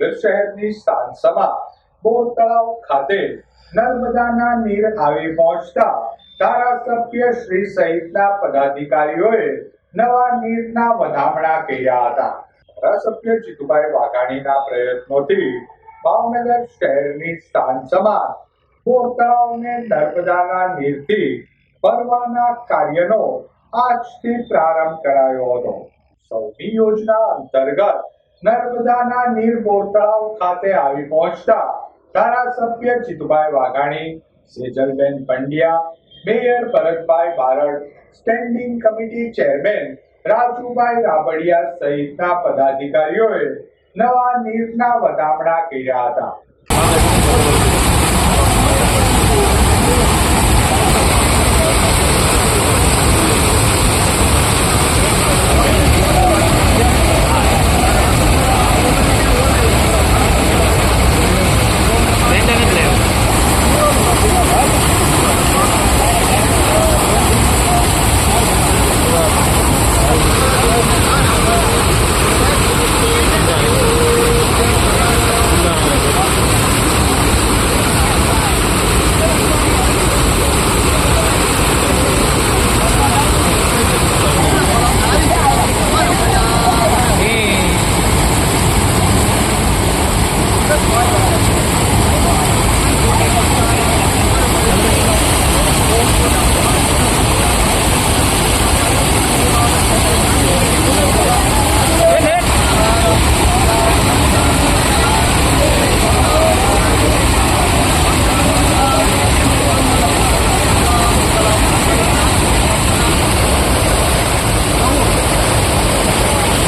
ભાવનગર શહેરની સાંસભા બોર તળાવ ખાતે નર્મદાના નીર આવી પહોંચતા ધારાસભ્ય શ્રી સહિતના પદાધિકારીઓએ નવા નીરના વધામણા કર્યા હતા. ધારાસભ્ય જીતુભાઈ વાઘાણીના પ્રયત્નોથી ભાવનગર શહેરની સાંસભા બોર નર્મદાના નીરથી ભરવાના કાર્યનો આજથી પ્રારંભ કરાયો હતો. સૌની યોજના અંતર્ગત નર્મદાના નીરપોર તળાવ ખાતે આવી પહોંચતા ધારાસભ્ય Jitubhai Vaghani, Sejalben Pandya, mayor Bharatbhai Barad, standing committee chairman Rajubhai Rabadiya સહિતના પદાધિકારીઓએ નવા નીરના વધામણા કર્યા હતા.